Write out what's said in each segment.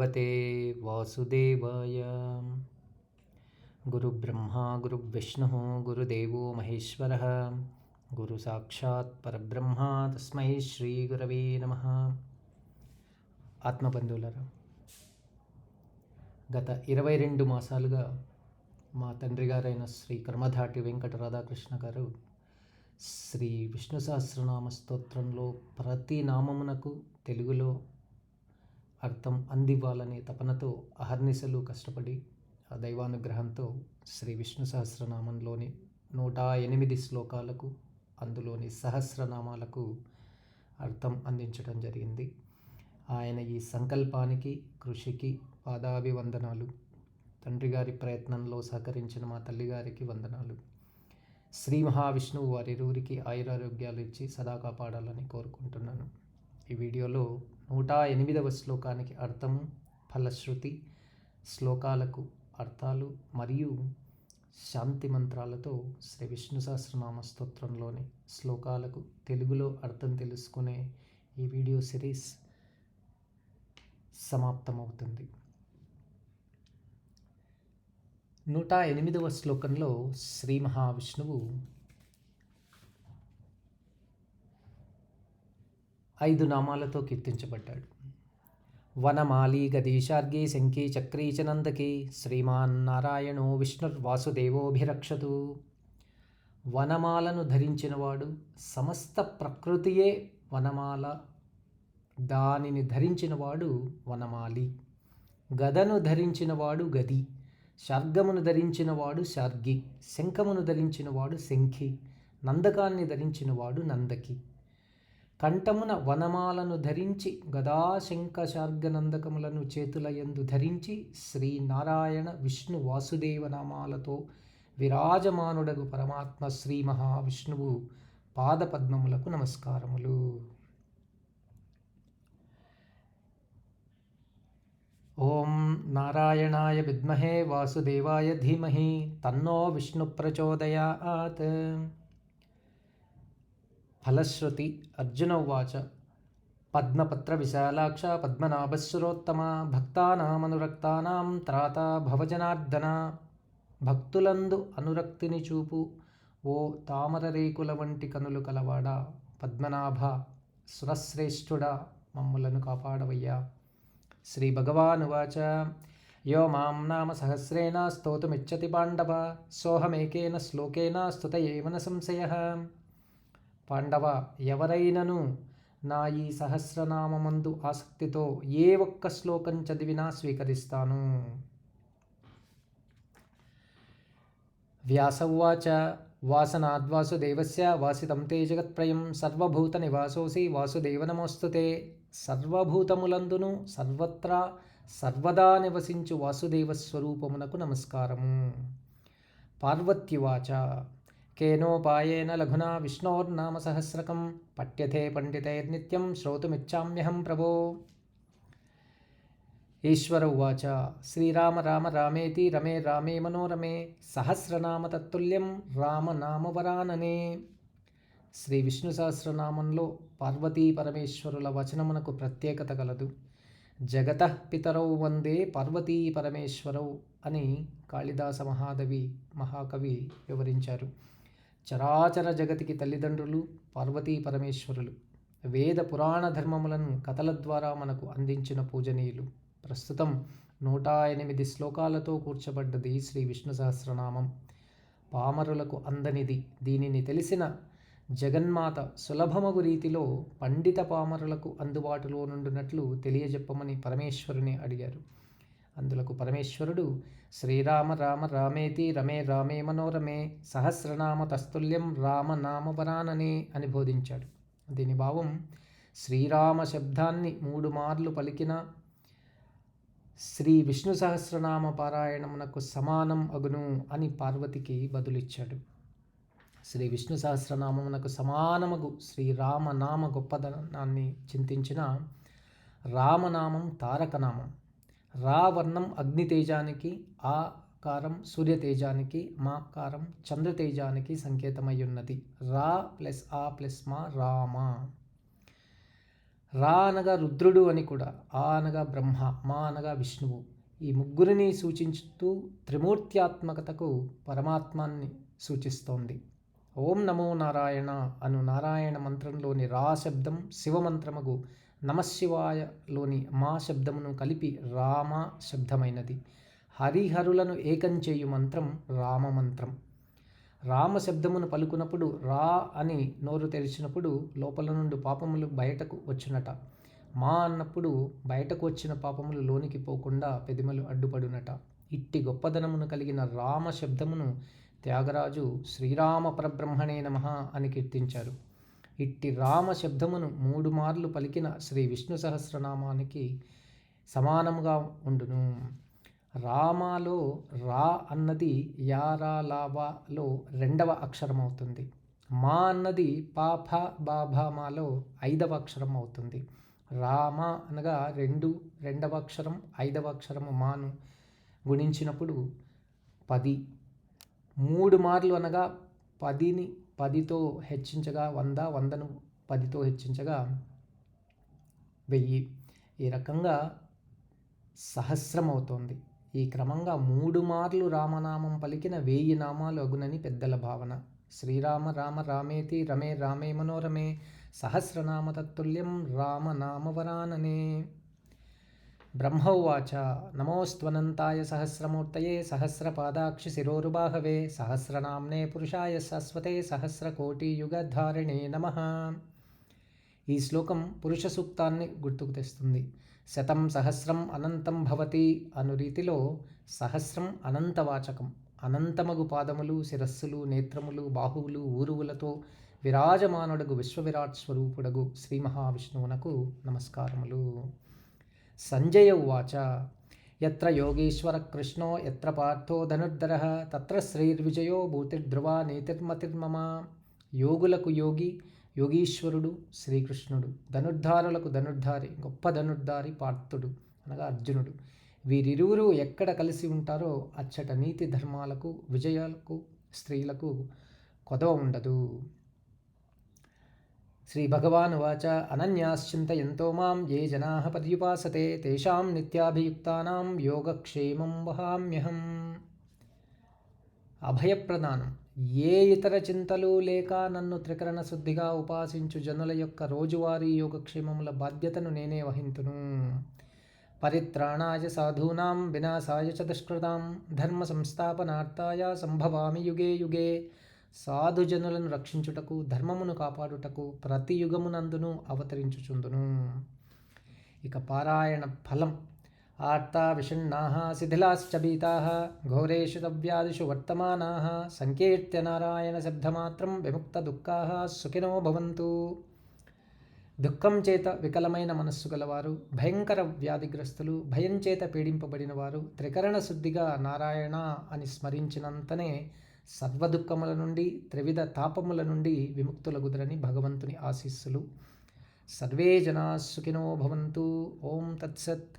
భగవతే వాసుదేవాయ గురుబ్రహ్మా గురువిష్ణుः గురుదేవో మహేశ్వరः గురు సాక్షాత్ పరబ్రహ్మ తస్మై శ్రీ గురవే నమ ఆత్మబంధువులరా గత ఇరవై రెండు మాసాలుగా మా తండ్రి గారైన శ్రీ కర్మధాటి వెంకట రాధాకృష్ణ గారు శ్రీ విష్ణు సహస్రనామ స్తోత్రంలో ప్రతి నామమునకు తెలుగులో అర్థం అందివ్వాలనే తపనతో అహర్నిశలు కష్టపడి ఆ దైవానుగ్రహంతో శ్రీ విష్ణు సహస్రనామంలోని నూట ఎనిమిది శ్లోకాలకు అందులోని సహస్రనామాలకు అర్థం అందించడం జరిగింది. ఆయన ఈ సంకల్పానికి కృషికి పాదాభివందనాలు. తండ్రి గారి ప్రయత్నంలో సహకరించిన మా తల్లిగారికి వందనాలు. శ్రీ మహావిష్ణువు వారిరువురికి ఆయురారోగ్యాలు ఇచ్చి సదా కాపాడాలని కోరుకుంటున్నాను. ఈ వీడియోలో నూట ఎనిమిదవ శ్లోకానికి అర్థము ఫలశ్రుతి శ్లోకాలకు అర్థాలు మరియు శాంతి మంత్రాలతో శ్రీ విష్ణు సహస్రనామ స్తోత్రంలోని శ్లోకాలకు తెలుగులో అర్థం తెలుసుకునే ఈ వీడియో సిరీస్ సమాప్తమవుతుంది. నూట ఎనిమిదవ శ్లోకంలో శ్రీ మహావిష్ణువు ఐదు నామాలతో కీర్తించబడ్డాడు. వనమాలి గదీశార్గి శంఖి చక్రీ నందకి శ్రీమాన్ నారాయణో విష్ణుర్వాసుదేవోభిరక్షతు. వనమాలను ధరించినవాడు సమస్త ప్రకృతియే వనమాల. దానిని ధరించినవాడు వనమాలి. గదను ధరించినవాడు గది. శార్గమును ధరించినవాడు శార్గి శంఖమును ధరించినవాడు శంఖి. నందకాన్ని ధరించినవాడు నందకి. కంఠమున వనమాలను ధరించి గదాశంకశార్గనందకములను చేతుల యందు ధరించి శ్రీనారాయణ విష్ణు వాసుదేవ నామాలతో విరాజమానుడగు పరమాత్మ శ్రీ మహావిష్ణువు పాదపద్మములకు నమస్కారములు. ఓం నారాయణాయ విద్మహే వాసుదేవాయ ధీమహి తన్నో విష్ణు ప్రచోదయాత్. ఫలశ్రుతి అర్జున ఉవాచ. పద్మపత్ర విశాలాక్ష పద్మనాభశ్వరోత్తమ భక్తానామనురక్తానాం త్రాత భవజనార్దన. భక్తులందు అనురక్తిని చూపు ఓ తామర రేకుల వంటి కనులు కలవాడ. పద్మనాభ సురశ్రేష్ఠుడా మమ్ములను కాపాడవయ్యా. శ్రీ భగవానువాచ యో మాం నామ సహస్రేణ స్తోతుమిచ్చతి పాండవ. సోహమేకేన శ్లోకేన స్తుత ఏమన సంశయ. పాండవ ఎవరైనను నా ఈ సహస్రనామందు ఆసక్తితో ఏ ఒక్క శ్లోకం చదివినా స్వీకరిస్తాను. వ్యాసవాచ వాసనాద్వాసుదేవస్య వాసితం తే జగత్ప్రయం సర్వభూత నివాసోసి వాసుదేవ నమోస్తుతే. సర్వభూతములందును సర్వత్రా సర్వదా నివసించు వాసుదేవ స్వరూపమునకు నమస్కారము. పార్వత్యువాచ కేనోపాయేన లఘునా విష్ణోర్నామ సహస్రకం పఠ్యతే పండితైర్నిత్యం శ్రోతుమిచ్చామ్యహం ప్రభో ఈశ్వర ఉవాచ శ్రీరామ రామ రామేతి రమే రామే మనోరమే సహస్రనామ తత్తుల్యం రామనామవరాననే శ్రీ విష్ణు సహస్రనామంలో పార్వతీ పరమేశ్వరుల వచనమునకు ప్రత్యేకత కలదు। జగత పితరౌ వందే పార్వతీ పరమేశ్వరౌ అని కాళిదాస మహాదవి మహాకవి వివరించారు। చరాచర జగతికి తల్లిదండ్రులు పార్వతీ పరమేశ్వరులు. వేద పురాణ ధర్మములను కథల ద్వారా మనకు అందించిన పూజనీయులు. ప్రస్తుతం నూట ఎనిమిది శ్లోకాలతో కూర్చబడ్డది శ్రీ విష్ణు సహస్రనామం. పామరులకు అందనిది. దీనిని తెలిసిన జగన్మాత సులభమగు రీతిలో పండిత పామరులకు అందుబాటులో నుండినట్లు తెలియజెప్పమని పరమేశ్వరుని అడిగారు. అందులకు పరమేశ్వరుడు శ్రీరామ రామ రామేతి రమే రామే మనోరమే సహస్రనామ తస్తుల్యం రామనామవరాననే అని బోధించాడు. దీని భావం శ్రీరామ శబ్దాన్ని మూడు మార్లు పలికిన శ్రీ విష్ణు సహస్రనామ పారాయణమునకు సమానం అగును అని పార్వతికి బదులిచ్చాడు. శ్రీ విష్ణు సహస్రనామమునకు సమానమగు శ్రీరామనామ గొప్పదనాన్ని చింతించిన రామనామం తారకనామం. రా వర్ణం అగ్నితేజానికి ఆ కారం సూర్యతేజానికి మా కారం చంద్రతేజానికి సంకేతమై ఉన్నది రా ప్లస్ ఆ ప్లస్ మా రామ. రా అనగా రుద్రుడు అని కూడా ఆ అనగా బ్రహ్మ మా అనగా విష్ణువు. ఈ ముగ్గురిని సూచిస్తూ త్రిమూర్త్యాత్మకతకు పరమాత్మాన్ని సూచిస్తోంది. ఓం నమో నారాయణ అను నారాయణ మంత్రంలోని రా శబ్దం శివమంత్రముగు నమశివాయలోని మా శబ్దమును కలిపి రామ శబ్దమైనది. హరిహరులను ఏకం చేయు మంత్రం రామమంత్రం రామ శబ్దమును పలుకునప్పుడు రా అని నోరు తెరిచినప్పుడు లోపల నుండి పాపములు బయటకు వచ్చినట. మా అన్నప్పుడు బయటకు వచ్చిన పాపములు లోనికి పోకుండా పెదిమలు అడ్డుపడునట. ఇట్టి గొప్పదనమును కలిగిన రామ శబ్దమును త్యాగరాజు శ్రీరామ పరబ్రహ్మణే నమ అని కీర్తించారు. ఇట్టి రామ శబ్దమును మూడు మార్లు పలికిన శ్రీ విష్ణు సహస్రనామానికి సమానముగా ఉండును. రామాలో రా అన్నది యారా యారాలావాలో రెండవ అక్షరం అవుతుంది మా అన్నది పాప బాభామాలో ఐదవ అక్షరం అవుతుంది రామ అనగా రెండు రెండవ అక్షరం ఐదవ అక్షరము మాను గుణించినప్పుడు పది. మూడు మార్లు అనగా పదిని పదితో హెచ్చించగా వంద వందను పదితో హెచ్చించగా వెయ్యి. ఈ రకంగా సహస్రం అవుతోంది ఈ క్రమంగా మూడు మార్లు రామనామం పలికిన వేయి నామాలు అగునని పెద్దల భావన. శ్రీరామ రామ రామేతి రమే రామే మనోరమే సహస్రనామ తత్తుల్యం రామనామవరాననే బ్రహ్మోవాచ. నమోస్త్వనంతాయ సహస్రమూర్తయే సహస్రపాదాక్షి శిరోరుబాహవే సహస్రనామ్నే పురుషాయ శాశ్వతే సహస్రకోటియుగధారిణే నమ. ఈ శ్లోకం పురుష సూక్తాన్ని గుర్తుకు తెస్తుంది. శతం సహస్రం అనంతం భవతి అను రీతిలో సహస్రం అనంతవాచకం. అనంతమగు పాదములు శిరస్సులు నేత్రములు బాహువులు ఊరువులతో విరాజమానుడగు విశ్వవిరాట్ స్వరూపుడగు శ్రీ మహావిష్ణువునకు నమస్కారములు. సంజయ ఉవాచ. ఎత్ర యోగేశ్వర కృష్ణో ఎత్ర పార్థో ధనుర్ధర తత్ర శ్రీర్విజయో భూతిర్ధ్రువ నీతిర్మతిర్మమ. యోగులకు యోగి యోగీశ్వరుడు శ్రీకృష్ణుడు ధనుర్ధారులకు ధనుర్ధారి గొప్ప ధనుర్ధారి పార్థుడు అనగా అర్జునుడు. వీరిరువురు ఎక్కడ కలిసి ఉంటారో అచ్చట నీతి ధర్మాలకు విజయాలకు స్త్రీలకు కొదవ ఉండదు. శ్రీ భగవాన్ వాచ అనన్యాశ్చింతయంతో మాం ఏ జనా పర్యుపాసతే తేషాం నిత్యాభియుక్తానాం యోగక్షేమం వహామ్యహం అభయప్రదానం ఏ ఇతర చింతలు లేక నన్ను త్రికరణ శుద్ధిగా ఉపాసించు జనుల యొక్క రోజువారీ యోగక్షేమముల బాధ్యతను నేనే వహింతును। పరిత్రాణాయ సాధూనాం వినాశాయ చ దుష్కృతాం ధర్మ సంస్థాపనార్థాయ సంభవామి యుగే యుగే సాధుజనులను రక్షించుటకు ధర్మమును కాపాడుటకు ప్రతి యుగమునందును అవతరించుచుందును. ఇక పారాయణ ఫలం. ఆర్తా విషణ్ణాः శిథిలాశ్చ భీతాः ఘోరేషు తవ్యాదిషు వర్తమానాः సంకీర్త్య విముక్త విముక్తదుఃఖాः సుఖినో భవంతు. దుఃఖం చేత వికలమైన మనస్సు గలవారు భయంకర వ్యాధిగ్రస్తులు భయం చేత పీడింపబడిన వారు త్రికరణ శుద్ధిగా నారాయణ అని స్మరించినంతనే సర్వదుఖముల నుండి త్రివిధ తాపముల నుండి విముక్తుల గుదరని భగవంతుని ఆశీస్సులు. సర్వే జనా సుఖినో భవంతు. ఓం తత్సత్.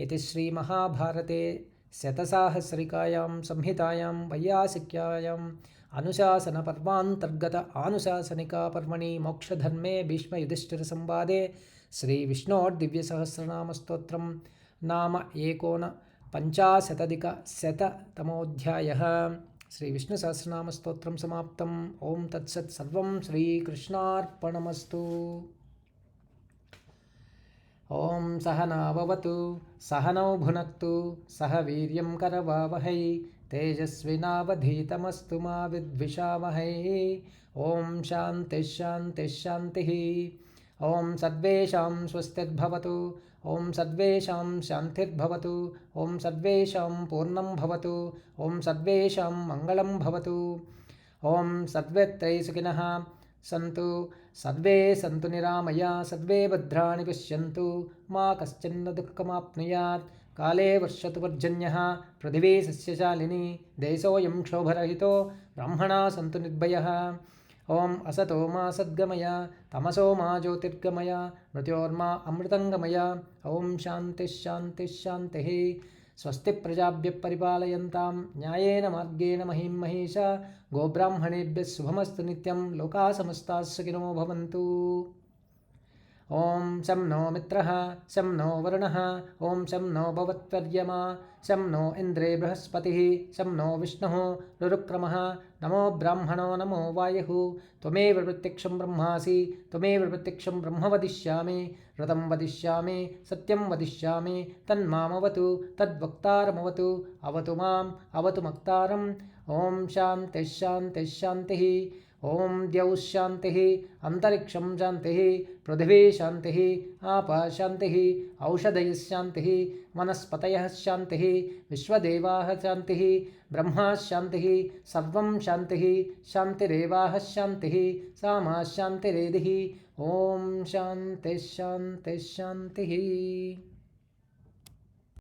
ఇది శ్రీ మహాభారతే. శతసాహస్రికాయాం సంహితాయాం వైయాసిక్యాయాం అనుశాసన పర్వాంతర్గత ఆనుశాసనికా పర్వణి మోక్షధర్మే భీష్మ యుధిష్ఠిర సంవాదే శ్రీ విష్ణోర్దివ్య సహస్రనామ స్తోత్రం నామ ఏకోన పంచాశతధిక శతతమోధ్యాయ. श्रीविष्णुसहस्रनामस्तोत्रं समाप्तम्। ॐ तत्सत् सर्वं श्रीकृष्णार्पणमस्तु। ॐ सहनाववतु सहनौ भुनक्तु, सह वीर्यं करवावहै तेजस्विनावधीतमस्तु मा विद्विषावहै। ॐ शान्तिश्शान्तिश्शान्तिः ॐ सर्वेषां स्वस्तिर्भवतु ఓం సద్వేషాం శాంతిర్భవతు ఓం సద్వేషాం పూర్ణం భవతు ఓం సద్వేషాం మంగళం భవతు. ఓం సద్వేత్రైసుకిన సంతు సద్వే సంతు నిరామయ సద్వే భద్రాణి పశ్యంతు మా కశ్చన్న దుఃఖమాప్నుయాత్ కాళే వర్షతు పర్జన్య పృథివీ సస్యశాలిని దేశోయం క్షోభరహితో బ్రహ్మణా సంతు నిర్భయ. ॐ असतो मा सद्गमय, तमसो मा ज्योतिर्गमय, मृत्योर्मा अमृतङ्गमय ॐ शान्तिश्शान्तिश्शान्तिः स्वस्ति प्रजाभ्य परिपालयन्तां न्यायेन मार्गेण महीं महेश गोब्राह्मणेभ्यः शुभमस्तु नित्यं, लोकाः समस्ताः सुखिनो भवन्तु। ॐ शं नो मित्रः, शं नो वरुणः ॐ शं नो भवत्वर्यमा शं नो इन्द्रे बृहस्पतिः शं नो विष्णुः रुरुक्रमः नमो ब्राह्मणो नमो वायुः त्वमेव प्रत्यक्षं ब्रह्मासि त्वमेव प्रत्यक्षं ब्रह्म वदिष्यामि व्रतं वदिष्यामि सत्यं वदिष्यामि तन्मामवतु तद्वक्तारमवतु अवतु माम् अवतु मक्तारम् ॐ शान्तिः शान्तिः शान्तिः ओम द्यौ शांति अंतरिक्ष शांति पृथ्वी शांति आप शांति औषधय शांति वनस्पत शांति विश्वदेवा शांति ब्रह्मा शांति सर्व शांति शांतिरेवा शांति साम शांतिरेधि ओम शांति शांति शांति